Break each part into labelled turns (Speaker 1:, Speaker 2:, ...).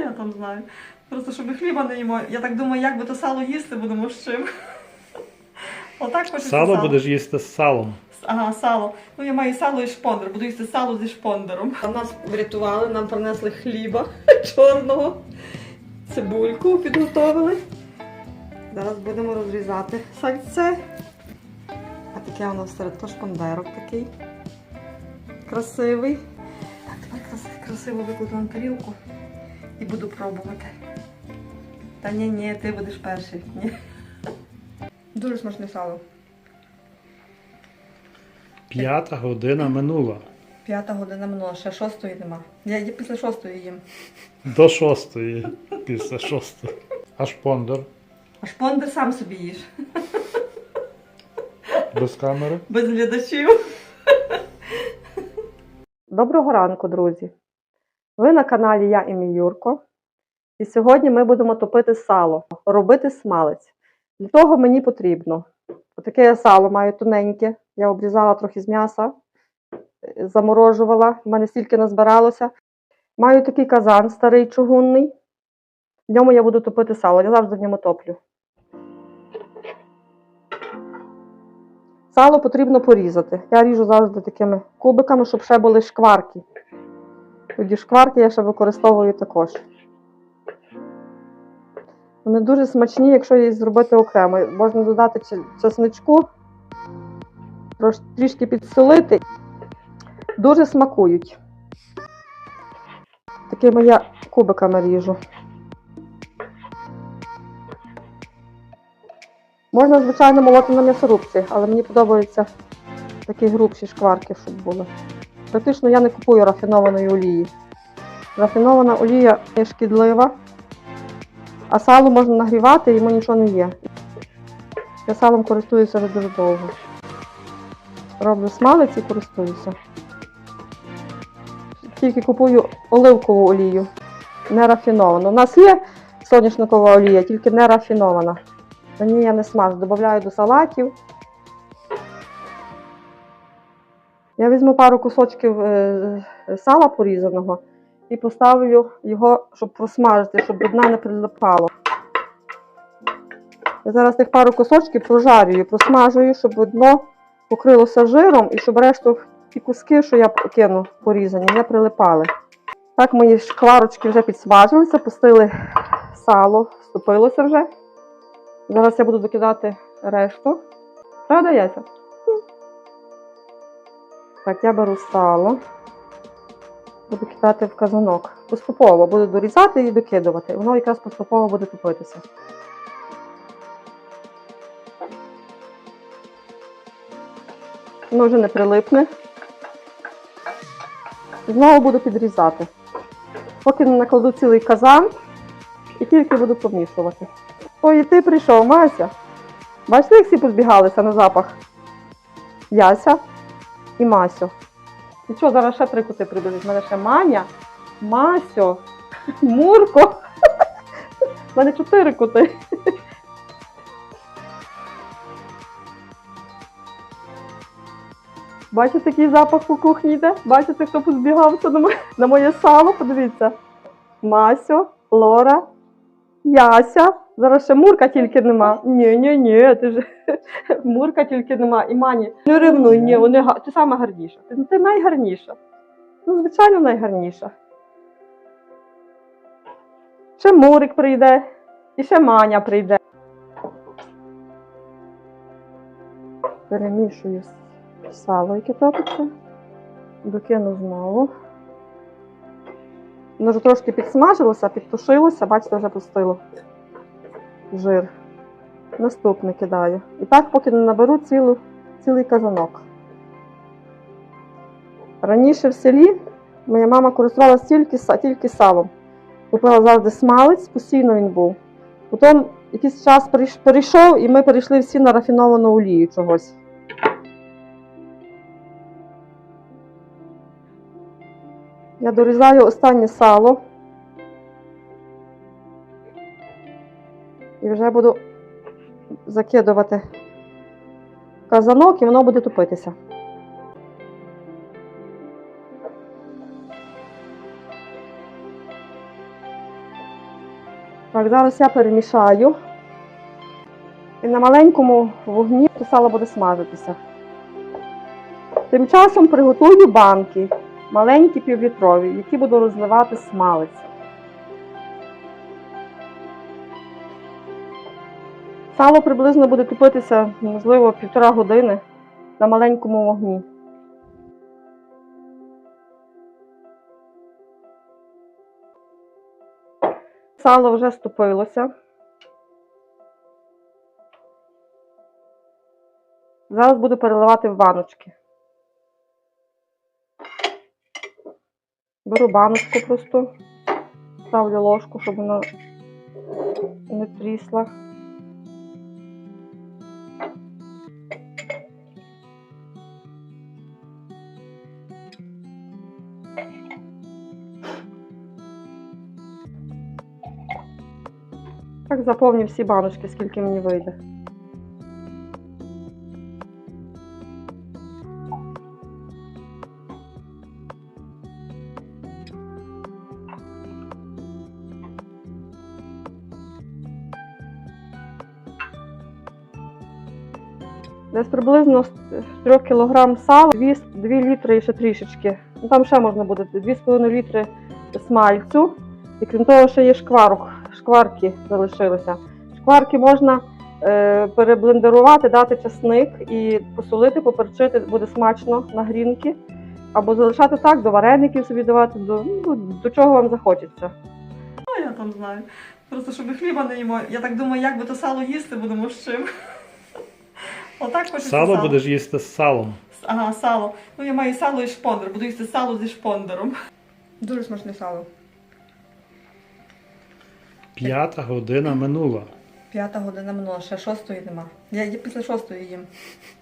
Speaker 1: я там знаю. Просто щоб ми хліба не їмо. Я так думаю, як би то сало їсти будемо з чим. Отак хочеться
Speaker 2: Сало будеш їсти з салом.
Speaker 1: Ага, сало. Ну я маю сало і шпондер, буду їсти сало зі шпондером. А нас врятували, нам принесли хліба чорного, цибульку підготовили. Зараз будемо розрізати сальце. А таке воно серед то шпондерок такий. Красивий. Так, тепер крас- красиво викладу на тарілку і буду пробувати. Та ні, ні, ти будеш перший. Ні. Дуже смачне сало.
Speaker 2: П'ята година минула.
Speaker 1: П'ята година минула, ще шостої нема. Я ї- після шостої їм.
Speaker 2: До шостої. Після шостої. Аж пондор.
Speaker 1: А шпонди сам собі їж.
Speaker 2: Без камери.
Speaker 1: Без глядачів. Доброго ранку, друзі. Ви на каналі Я і мій Юрко. І сьогодні ми будемо топити сало, робити смалець. Для того мені потрібно. Отаке я сало маю тоненьке. Я обрізала трохи з м'яса, заморожувала, в мене стільки назбиралося. Маю такий казан старий чугунний. В ньому я буду топити сало. Я завжди в ньому топлю. Сало потрібно порізати. Я ріжу завжди такими кубиками, щоб ще були шкварки. Тоді шкварки я ще використовую також. Вони дуже смачні, якщо їх зробити окремо. Можна додати чесничку, трішки підсолити. Дуже смакують. Такими я кубиками ріжу. Можна, звичайно, молоти на м'ясорубці, але мені подобаються такі грубші шкварки, щоб були. Практично я не купую рафінованої олії. Рафінована олія є шкідлива, а сало можна нагрівати, йому нічого не є. Я салом користуюся вже дуже довго. Роблю смалець і користуюся. Тільки купую оливкову олію, не рафіновану. У нас є соняшникова олія, тільки не рафінована. На ній я не смажу, додаю до салатів. Я візьму пару кусочків е, сала порізаного і поставлю його, щоб просмажити, щоб до дна не прилипало. Я зараз тих пару кусочків прожарюю, просмажую, щоб дно покрилося жиром і щоб решту ті куски, що я кину порізані, не прилипали. Так мої шкварочки вже підсмажилися, пустили сало, вступилося вже. Зараз я буду докидати решту. Правда, яйця? Я беру сало. Буду кидати в казанок. Поступово буду дорізати і докидувати. Воно якраз поступово буде топитися. Воно вже не прилипне. Знову буду підрізати. Поки не накладу цілий казан і тільки буду помішувати. Ой, і ти прийшов, Мася. Бачите, як всі позбігалися на запах? Яся і Масю. І що, зараз ще три кути прибіжуть. У мене ще Маня, Масю, Мурко. У мене чотири кути. Бачите, який запах по кухні йде? Бачите, хто позбігався на моє, на моє сало? Подивіться. Масю, Лора, Яся. Зараз ще Мурка тільки нема. Ні, ні, ні, ти ж Мурка тільки нема. І Мані, не ревнуй, ні, вони га- ти сама гарніша. Ти, ти найгарніша. Ну, звичайно, найгарніша. Ще Мурик прийде, і ще Маня прийде. Перемішую сало, яке топиться. Докину знову. Воно вже трошки підсмажилося, підтушилося, бачите, вже пустило жир. Наступне кидаю. І так, поки не наберу цілу, цілий казанок. Раніше в селі моя мама користувалася тільки, тільки салом. Купила завжди смалець, постійно він був. Потім якийсь час перейшов, і ми перейшли всі на рафіновану олію чогось. Я дорізаю останнє сало. І вже буду закидувати казанок, і воно буде топитися. Так, зараз я перемішаю. І на маленькому вогні то сало буде смажитися. Тим часом приготую банки, маленькі півлітрові, які буду розливати смалець. Сало приблизно буде тупитися, можливо, півтора години на маленькому вогні. Сало вже ступилося. Зараз буду переливати в баночки. Беру баночку просто, ставлю ложку, щоб вона не трісла. Так заповню всі баночки, скільки мені вийде. Десь приблизно з 3 кг сала, 2, 2 літри і ще трішечки. Ну, там ще можна буде 2,5 літри смальцю. І крім того, ще є шкварок, шкварки залишилися. Шкварки можна е, переблендерувати, дати часник і посолити, поперчити, буде смачно на грінки. Або залишати так, до вареників собі давати, до, ну, до чого вам захочеться. Ну, я там знаю. Просто щоб хліба не їмо. Я так думаю, як би то сало їсти будемо з чим. Отак хочеться
Speaker 2: Сало будеш їсти з салом.
Speaker 1: Ага, сало. Ну я маю сало і шпондер, буду їсти сало зі шпондером. Дуже смачне сало.
Speaker 2: П'ята година минула.
Speaker 1: П'ята година минула, ще шостої нема. Я після шостої їм.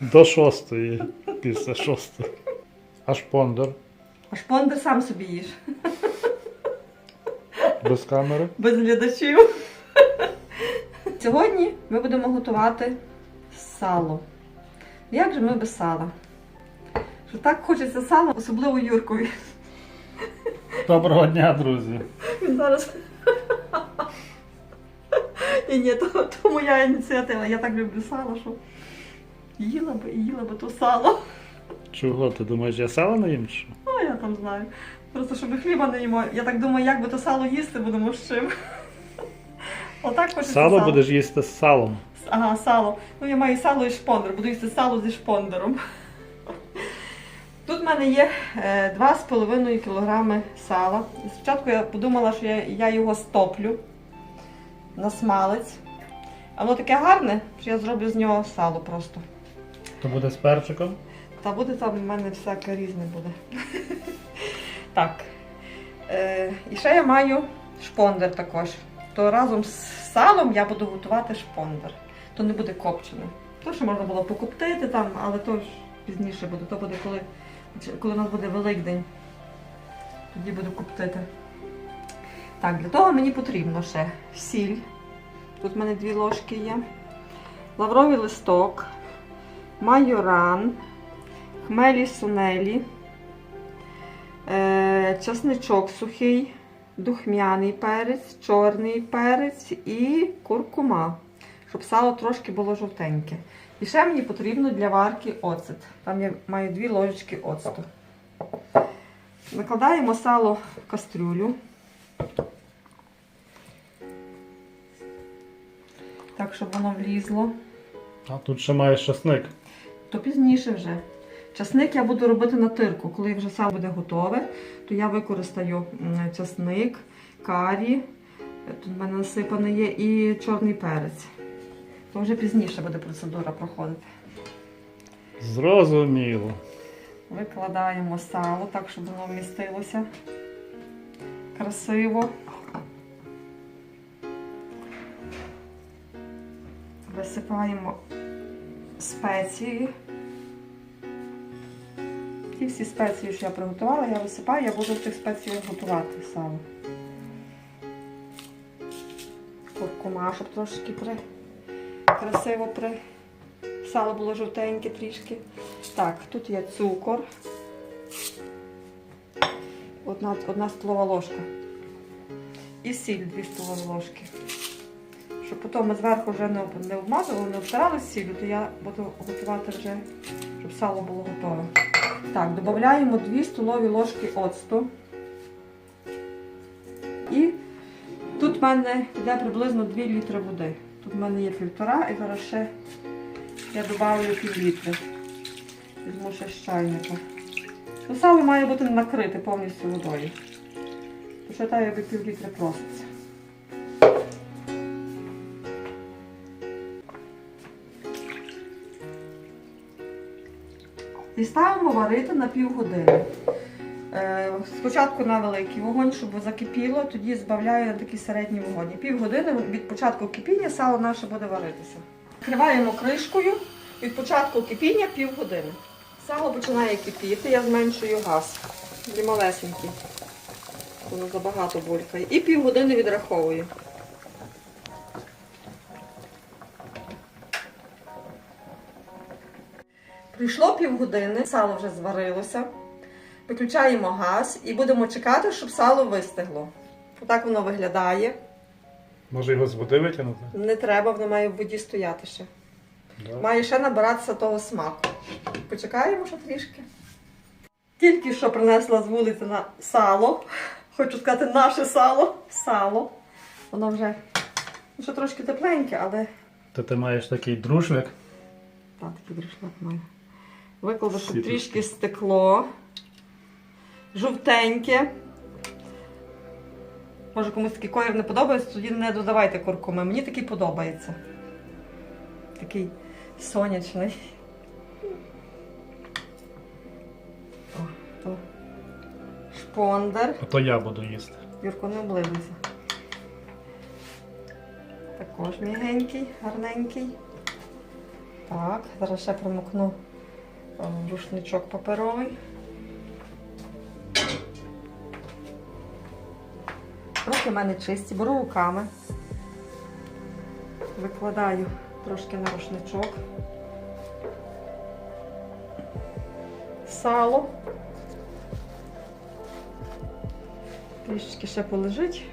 Speaker 2: До шостої. Після шостої. А шпондер
Speaker 1: А шпондер сам собі їж.
Speaker 2: без камери.
Speaker 1: Без глядачів. Сьогодні ми будемо готувати сало. Як же ми без сала? Що так хочеться сала, особливо Юркові.
Speaker 2: Доброго дня, друзі.
Speaker 1: Він зараз. І ні, то, то моя ініціатива. Я так люблю сало, що їла би і їла би то сало.
Speaker 2: Чого? Ти думаєш, я сало не їм? що?
Speaker 1: Ну, я там знаю. Просто щоб хліба не їмо. Я так думаю, як би то сало їсти будемо з чим. Отак хочеться
Speaker 2: Сало будеш їсти з салом.
Speaker 1: Ага, сало. Ну, я маю сало і шпондер, буду їсти сало зі шпондером. Тут в мене є е, 2,5 кг сала. Спочатку я подумала, що я, я його стоплю на смалець. А воно таке гарне, що я зроблю з нього сало просто.
Speaker 2: То буде з перчиком.
Speaker 1: Та буде там в мене всяке різне буде. так. Е, і ще я маю шпондер також. То разом з салом я буду готувати шпондер. То не буде копчене. То, що можна було покоптити там, але то ж пізніше буде. То буде, коли, коли у нас буде Великдень. Тоді буду коптити. Так, для того мені потрібно ще сіль. Тут в мене дві ложки є. Лавровий листок, майоран, хмелі сунелі, е, часничок сухий, духмяний перець, чорний перець і куркума, щоб сало трошки було жовтеньке. І ще мені потрібно для варки оцет. Там я маю дві ложечки оцту. Накладаємо сало в кастрюлю. Так, щоб воно влізло.
Speaker 2: А тут ще маєш часник.
Speaker 1: то пізніше вже. Часник я буду робити на тирку. Коли вже сало буде готове, то я використаю часник, карі, тут в мене насипаний є, і чорний перець. То вже пізніше буде процедура проходити.
Speaker 2: Зрозуміло.
Speaker 1: Викладаємо сало так, щоб воно вмістилося красиво. Висипаємо спеції. Ті всі спеції, що я приготувала, я висипаю, я буду в цих спеціях готувати сало. Куркума, щоб трошки при... красиво при... Сало було жовтеньке трішки. Так, тут є цукор. Одна, одна столова ложка. і сіль 2 столові ложки. Щоб потім ми зверху вже не, не обмазували, не обтирали сіллю, то я буду готувати вже, щоб сало було готове. Так, додаємо 2 столові ложки оцту. І тут в мене йде приблизно 2 літри води. Тут в мене є півтора і зараз ще я додаю пів літри. Візьму ще з чайника. Ну, сало має бути накрите повністю водою. Почитаю, якби пів літри проситься. І ставимо варити на півгодини. Е, Спочатку на великий вогонь, щоб закипіло, тоді збавляю на такий середній вогонь. І півгодини від початку кипіння сало наше буде варитися. Накриваємо кришкою від початку кипіння півгодини. Сало починає кипіти, я зменшую газ. Для малесенький. Воно забагато булькає. І півгодини відраховую. Прийшло півгодини, сало вже зварилося. Виключаємо газ і будемо чекати, щоб сало вистигло. Отак воно виглядає.
Speaker 2: Може його з води витягнути?
Speaker 1: Не треба, воно має в воді стояти ще.
Speaker 2: Да.
Speaker 1: Має ще набиратися того смаку. Почекаємо ще трішки. Тільки що принесла з вулиці на сало. Хочу сказати, наше сало. Сало. Воно вже ще трошки тепленьке, але
Speaker 2: То ти маєш такий друшляк.
Speaker 1: так, такий друшлак маю. Викладу, щоб
Speaker 2: Світло.
Speaker 1: трішки стекло. Жовтеньке. Може комусь такий колір не подобається, тоді не додавайте куркуми. Мені такий подобається. Такий сонячний. О, то шпондер.
Speaker 2: А то я буду їсти.
Speaker 1: Юрко, не облизуйся. Також мігенький, гарненький. Так, зараз ще промокну е, рушничок паперовий. Руки в мене чисті, беру руками. Викладаю трошки на рушничок. Сало. Трішечки ще полежить.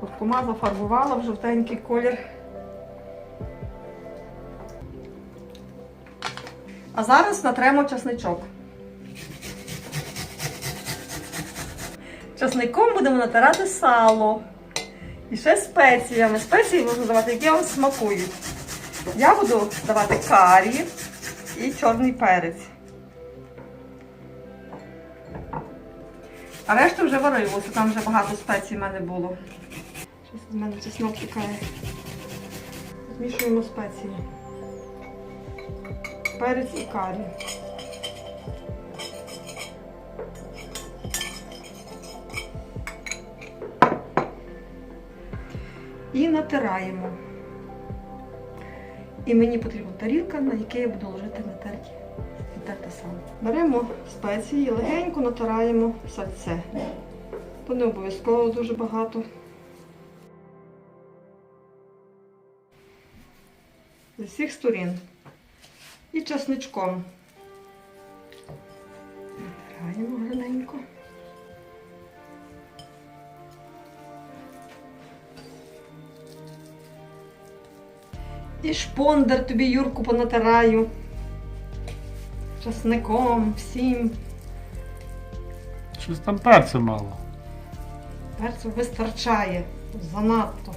Speaker 1: Куркума зафарбувала в жовтенький колір. А зараз натремо часничок. Часником будемо натирати сало. І ще спеціями. Спеції можна давати, які вам смакують. Я буду давати карі і чорний перець. А решту вже варилося, там вже багато спецій в мене було. Щось з мене чеснок тікає. Змішуємо спеції. Перець і карі. І натираємо. І мені потрібна тарілка, на якій я буду ложити натерті. Натерте сало. Беремо спеції, легенько натираємо сальце. То не обов'язково дуже багато. З усіх сторін. І часничком. Натираємо гарненько. І шпондер тобі, Юрку, понатираю. Часником, всім.
Speaker 2: Щось там перцю мало.
Speaker 1: Перцю вистачає. Занадто.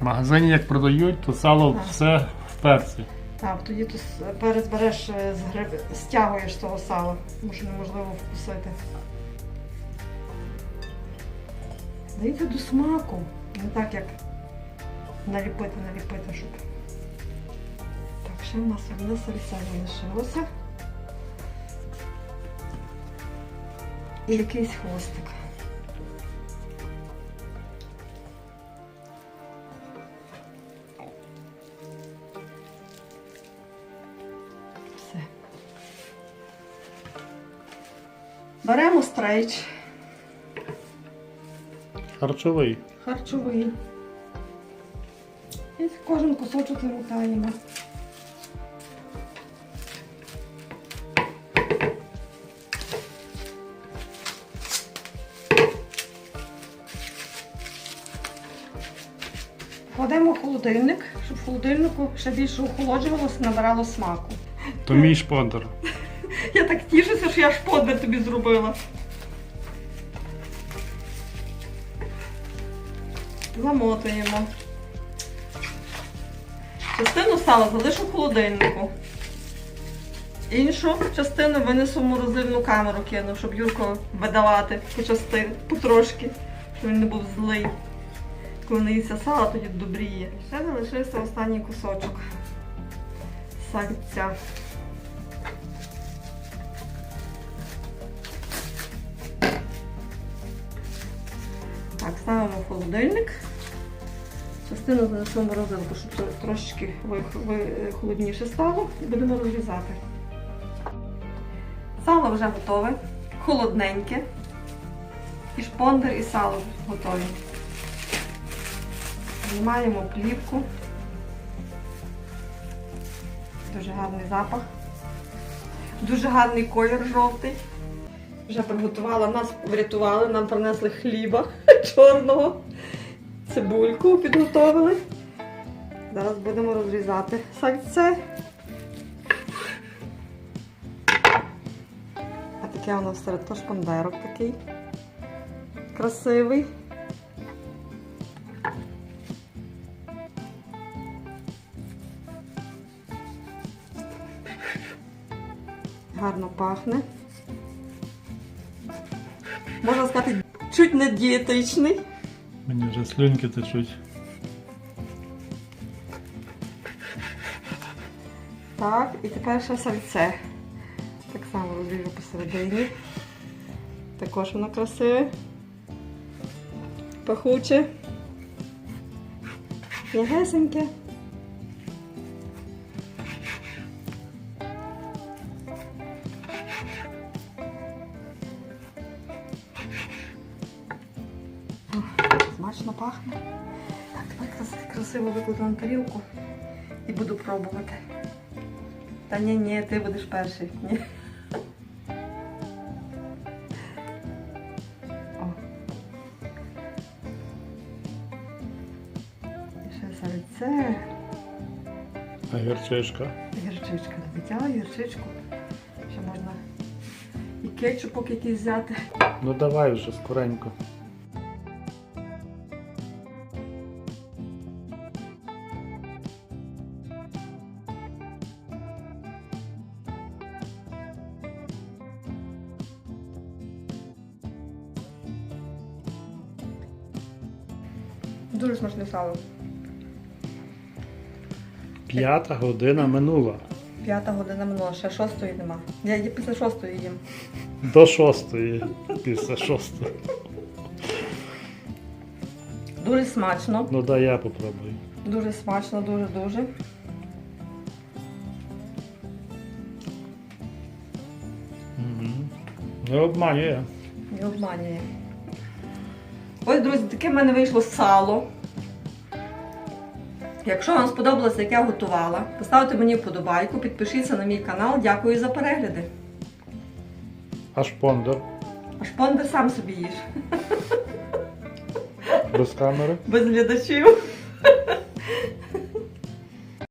Speaker 2: В магазині як продають, то сало
Speaker 1: Так.
Speaker 2: все в перці.
Speaker 1: Так, тоді ти перець береш е, з гриб... стягуєш того сала, тому що неможливо вкусити. Здається до смаку. Не так як наліпити, наліпити, щоб. Ще в нас одне сальце залишилося. І якийсь хвостик. Все. Беремо стрейч
Speaker 2: Харчовий.
Speaker 1: харчовий. І кожен кусочок замотаємо. Холодильник, щоб в холодильнику ще більше охолоджувалося, набирало смаку.
Speaker 2: То мій шпондер.
Speaker 1: Я так тішуся, що я шпондер тобі зробила. Замотуємо. Частину сала залишу в холодильнику. Іншу частину винесу в морозильну камеру кину, щоб Юрко видавати по частин, потрошки, щоб він не був злий. Коли не їсться сала, тоді добріє. Ще залишився останній кусочок сальця. Так, ставимо в холодильник. Частину занесемо в морозилку, щоб трошечки ви- холодніше стало і будемо розрізати. Сало вже готове, холодненьке. І шпондер, і сало готові. Знімаємо плівку. Дуже гарний запах. Дуже гарний колір жовтий. Вже приготувала, нас врятували, нам принесли хліба чорного, цибульку підготовили. Зараз будемо розрізати сальце. А таке воно то шпандерок такий красивий. Гарно пахне. Можна сказати, чуть не дієтичний.
Speaker 2: Мені вже слюнки течуть.
Speaker 1: Так, і тепер ще сальце. Так само розріжу посередині. Також воно красиве. Пахуче. М'ягесеньке. Пахне. Так, тепер красиво викладу на тарілку і буду пробувати. Та ні, ні, ти будеш перший. Ні. О. І ще сальце.
Speaker 2: А гірчичка.
Speaker 1: Гірчичка. Взяла гірчичку. Ще можна і кетчупок якийсь взяти.
Speaker 2: Ну давай вже скоренько.
Speaker 1: Сало.
Speaker 2: П'ята година минула.
Speaker 1: П'ята година минула, ще шостої нема. Я її після шостої їм.
Speaker 2: До шостої. Після шостої.
Speaker 1: Дуже смачно.
Speaker 2: Ну дай я попробую.
Speaker 1: Дуже смачно, дуже-дуже.
Speaker 2: Не обманює.
Speaker 1: Не обманює. Ось, друзі, таке в мене вийшло сало. Якщо вам сподобалося, як я готувала, поставте мені вподобайку, підпишіться на мій канал. Дякую за перегляди.
Speaker 2: А шпондер.
Speaker 1: А шпондер сам собі їж.
Speaker 2: Без камери.
Speaker 1: Без глядачів.